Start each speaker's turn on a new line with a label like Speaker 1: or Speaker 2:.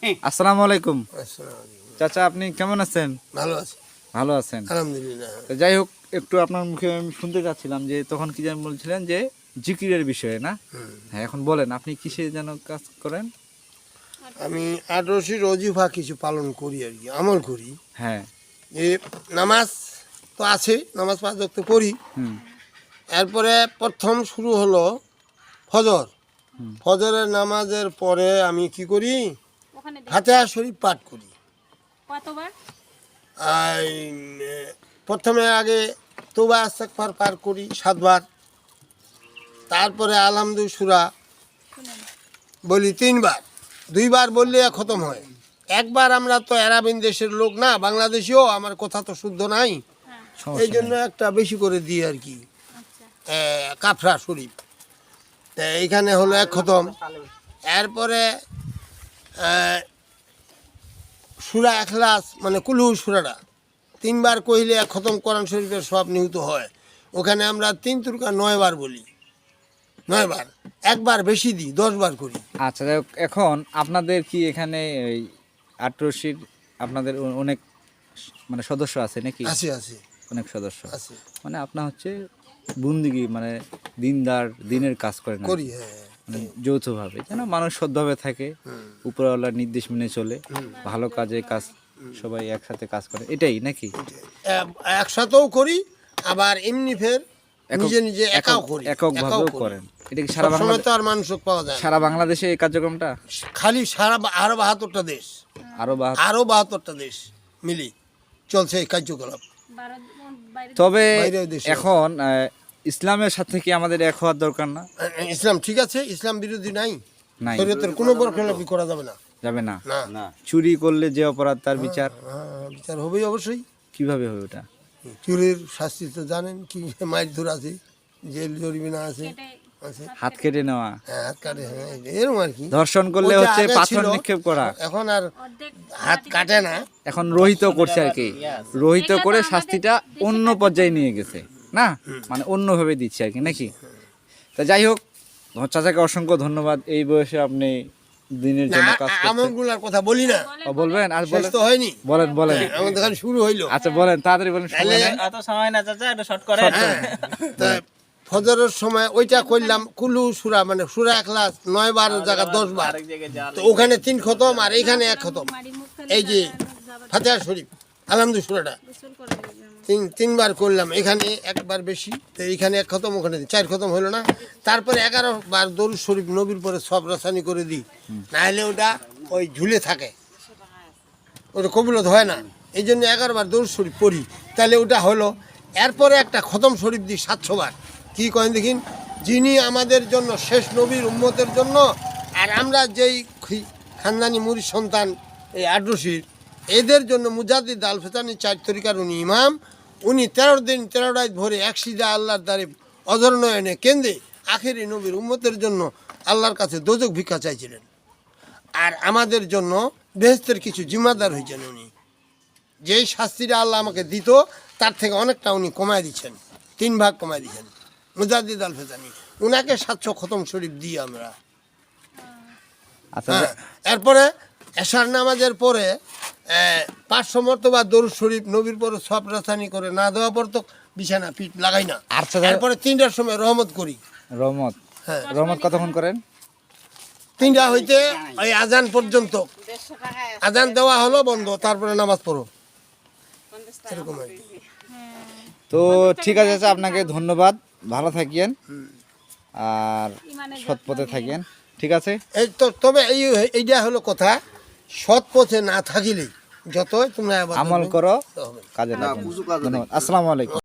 Speaker 1: আসসালামু আলাইকুম।
Speaker 2: আসসালামু আলাইকুম।
Speaker 1: চাচা আপনি কেমন আছেন?
Speaker 2: ভালো আছে।
Speaker 1: ভালো আছেন।
Speaker 2: আলহামদুলিল্লাহ।
Speaker 1: যাই হোক একটু আপনার মুখে আমি শুনতে চাচ্ছিলাম যে তখন কি যেন বলছিলেন যে জিকিরের বিষয়ে না? হ্যাঁ এখন বলেন আপনি কিসে যেন কাজ করেন?
Speaker 2: আমি আদর্শীর অজিফা কিছু পালন করি আর কি আমল করি।
Speaker 1: হ্যাঁ।
Speaker 2: যে নামাজ তো আছে নামাজ পাঁচ ওয়াক্ত পড়ি।
Speaker 1: হুম।
Speaker 2: এরপরে প্রথম শুরু হলো ফজর। ফজরের নামাজের পরে আমি কি করি? ফাতেহা শরীফ পাঠ করি।
Speaker 3: কতবার?
Speaker 2: প্রথমে আগে তোবা আস্তাকফার পার করি সাতবার। তারপরে আলহামদু সুরা বলি তিনবার। দুইবার বললে খতম হয়। একবার আমরা তো অ্যারাবিন দেশের লোক না বাংলাদেশিও আমার কথা তো শুদ্ধ নাই।
Speaker 3: হ্যাঁ।
Speaker 2: এই জন্য একটা বেশি করে দিই আর কি।
Speaker 3: আচ্ছা।
Speaker 2: কাফরা শরীফ। তা এইখানে হলো এক খতম। এরপরে সুরা এখলাস মানে কুলহু সুরাটা। তিনবার কহিলে এক খতম কোরআন শরীফের সব নিহত হয়। ওখানে আমরা তিন তুরকা নয়বার বলি। নয়বার। একবার বেশি দিই দশবার করি।
Speaker 1: আচ্ছা এখন আপনাদের কি এখানে আটরশির আপনাদের অনেক মানে সদস্য আছে নাকি?
Speaker 2: আছে আছে।
Speaker 1: অনেক সদস্য।
Speaker 2: আছে।
Speaker 1: মানে আপনার হচ্ছে বন্দিগি মানে দিনদার দিনের কাজ করেন
Speaker 2: করি হ্যাঁ
Speaker 1: মানে যৌথভাবে যেন মানুষ সদ্যভাবে থাকে। উপরওয়ালার নির্দেশ মেনে চলে ভালো কাজে কাজ সবাই একসাথে কাজ করে এটাই নাকি?
Speaker 2: একসাথেও করি আবার এমনি ফের নিজে নিজে একাও করি
Speaker 1: এককভাবেও করেন। এটা কি সারা বাংলাদেশ
Speaker 2: তো আর মানুষ পাওয়া যায়
Speaker 1: সারা বাংলাদেশে এই কার্যক্রমটা?
Speaker 2: খালি সারা আরও বাহাত্তরটা দেশ।
Speaker 1: আরও
Speaker 2: আরও বাহাত্তরটা দেশ মিলি চলছে এই কার্যকলাপ।
Speaker 1: তবে এখন আহ, ইসলামের সাথে কি আমাদের এক হওয়ার দরকার না?
Speaker 2: ইসলাম ঠিক আছে ইসলাম বিরোধী নাই।
Speaker 1: নাই।
Speaker 2: শরীয়তের কোনো বরখেলাপি করা যাবে না।
Speaker 1: যাবে না? চুরি করলে যে অপরাধ তার বিচার?
Speaker 2: হ্যাঁ, বিচার হবেই অবশ্যই।
Speaker 1: কীভাবে হবে ওটা?
Speaker 2: চুরির শাস্তি তো জানেন কি মাইর ধর আছে জেল জরিমানা আছে
Speaker 1: হাত কেটে। নেওয়া?
Speaker 2: হ্যাঁ হাত কাটে হ্যাঁ এরকম আর কি।
Speaker 1: ধর্ষণ করলে হচ্ছে পাথর নিক্ষেপ করা।
Speaker 2: এখন আর হাত কাটে না।
Speaker 1: এখন রহিত করছে আর কি। রহিত করে শাস্তিটা অন্য পর্যায়ে নিয়ে গেছে। না? মানে অন্যভাবে দিচ্ছে আর কি নাকি? তা যাই হোক চাচাকে অসংখ্য ধন্যবাদ। এই বয়সে আপনি দিনের জন্য কাজ
Speaker 2: কথা বলি না।
Speaker 1: ও, বলবেন? আর বলেন
Speaker 2: তো হয়নি।
Speaker 1: বলেন বলেন।
Speaker 2: আমাদের খালি শুরু হইল।
Speaker 1: আচ্ছা বলেন তাড়াতাড়ি বলেন সময়
Speaker 2: তাহলে-
Speaker 1: নেই।
Speaker 4: এত সময় না চাচা একটু শর্ট করে।
Speaker 2: হ্যাঁ, তা ফজরের সময় ওইটা করলাম কুলু সুরা মানে সুরা এক লাখ নয় বার জায়গা দশ বার। তো ওখানে তিন খতম আর এইখানে এক খতম। এই যে ফাতেহা শরীফ আলহামদু সুরাটা
Speaker 3: গোসল করে দেবে আমার।
Speaker 2: তিন, তিনবার করলাম, এখানে একবার বেশি, তো এইখানে এক খতম, ওখানে চার খতম হলো না। তারপরে এগারো বার দরুদ শরীফ নবীর পরে সব রাসানি করে দিই, নাহলে ওটা ওই ঝুলে থাকে। ওটা কবুলত হয় না। এই জন্য এগারো বার শরীফ পড়ি। তাহলে ওটা হলো, এরপরে একটা খতম শরীফ দিই সাতশো বার। কী কয়েন দেখিন? যিনি আমাদের জন্য শেষ নবীর উম্মতের জন্য, আর আমরা যেই খানদানি মুড়ির সন্তান, এই আড্রসির এদের জন্য মুজাদ্দিদ আল ফেতানি চার তরিকার উনি ইমাম উনি তেরো দিন তেরো রাত ভরে একসিদা আল্লাহর দ্বারে অধর্ণয়নে কেন্দ্রে আখেরি নবীর উম্মতের জন্য আল্লাহর কাছে দোজক ভিক্ষা চাইছিলেন। আর আমাদের জন্য বেহেস্তের কিছু জিম্মাদার হয়েছেন উনি। যেই শাস্তিটা আল্লাহ আমাকে দিত তার থেকে অনেকটা উনি কমায় দিচ্ছেন। তিন ভাগ কমায় দিচ্ছেন। মুজাদ্দিদ আল ফেতানি উনাকে সাতশো খতম শরীফ দিই আমরা।
Speaker 1: আচ্ছা
Speaker 2: হ্যাঁ, এরপরে এশার নামাজের পরে আহ, পাঁচশো মর্তবা দরুদ শরীফ নবীর পরে সব রাসানি করে না দেওয়া পর তো বিছানা পিঠ লাগাই না। এরপরে তিনটার সময় রহমত করি।
Speaker 1: রহমত?
Speaker 2: হ্যাঁ।
Speaker 1: রহমত কতক্ষণ করেন?
Speaker 2: তিনটা হইতে ওই আজান পর্যন্ত। আজান দেওয়া হলো বন্ধ তারপরে নামাজ পড়ো। এরকম
Speaker 1: তো ঠিক আছে আপনাকে ধন্যবাদ। ভালো থাকিয়েন আর
Speaker 3: সৎপথে
Speaker 1: সৎ থাকেন। ঠিক আছে?
Speaker 2: এই তো তবে এই এইটা হলো কথা। সৎ পথে না থাকিলে যতই তোমরা
Speaker 1: আমল
Speaker 2: করো।
Speaker 1: কাজে লাগবে আসসালামু আলাইকুম।